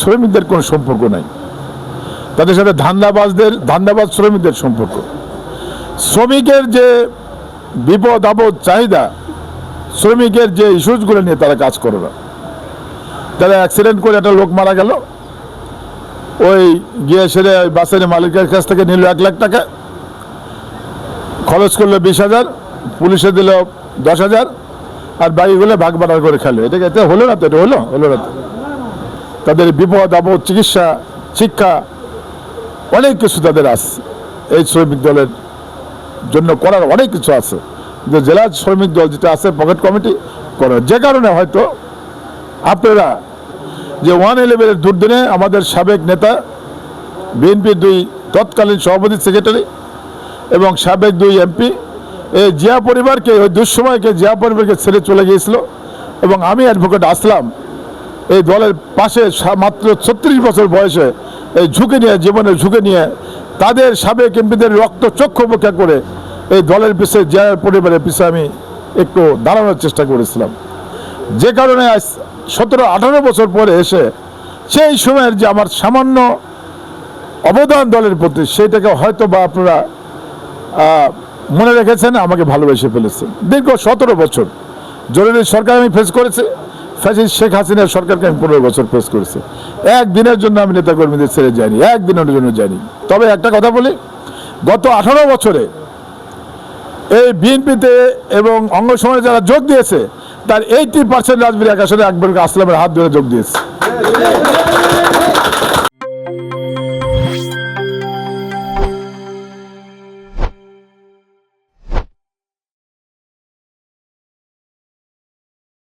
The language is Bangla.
শ্রমিকদের কোনো সম্পর্ক নাই। তাদের সাথে ধান্দাবাজদের, ধান্দাবাজ শ্রমিকদের সম্পর্ক। শ্রমিকের যে বিপদ, আপদ, চাহিদা, শ্রমিকের যে ইস্যুসগুলো নিয়ে তারা কাজ করে না। তারা অ্যাক্সিডেন্ট করে একটা লোক মারা গেল। ওই গিয়ে সেরে ওই বাসের মালিকের কাছ থেকে নিল এক লাখ টাকা। খরচ করল বিশ হাজার, পুলিশে দিল দশ হাজার, আর বাকিগুলো ভাগ বাড়ার করে খেলো এটা এতে হলো না তো? এটা হলো? হলো না তো? তাদের বিপদ, আপদ, চিকিৎসা, শিক্ষা, অনেক কিছু তাদের আছে। এই শ্রমিক দলের জন্য করার অনেক কিছু আছে। যে জেলা শ্রমিক দল যেটা আছে, পকেট কমিটি করে যে কারণে হয়তো আপনারা যে ওয়ান ইলেভেনের দুর্দিনে আমাদের সাবেক নেতা বিএনপির দুই তৎকালীন সভাপতি, সেক্রেটারি এবং সাবেক দুই এমপি এই জিয়া পরিবারকে, ওই দুঃসময়কে, জিয়া পরিবারকে ছেড়ে চলে গিয়েছিল। এবং আমি অ্যাডভোকেট আসলাম। এই দলের পাশে মাত্র ছত্রিশ বছর বয়সে এই ঝুঁকে নিয়ে, জীবনের ঝুঁকে নিয়ে তাদের সাবেক এমপিদের রক্ত চক্ষু উপেক্ষা করে এই দলের পিছিয়ে জিয়া পরিবারের পিছিয়ে আমি একটু দাঁড়ানোর চেষ্টা করেছিলাম। যে কারণে আজ সতেরো, আঠারো বছর পরে এসে সেই সময়ের যে আমার সামান্য অবদান দলের প্রতি, সেইটাকে হয়তো বা আপনারা মনে রেখেছেন, আমাকে ভালোবেসে ফেলেছেন। দীর্ঘ সতেরো বছর জরুরি সরকার আমি ফেস করেছি। ফ্যাসিস শেখ হাসিনার সরকারকে আমি পনেরো বছর ফেস করেছি। একদিনের জন্য আমি নেতাকর্মীদের ছেড়ে যাইনি একদিনের জন্য যাইনি। তবে একটা কথা বলি, গত আঠারো বছরে এই বিএনপিতে এবং অঙ্গ সমাজে যারা যোগ দিয়েছে, তার এইটি পার্সেন্ট রাজবীর এক আসলে আকবর আসলামের হাত ধরে যোগ দিয়েছে।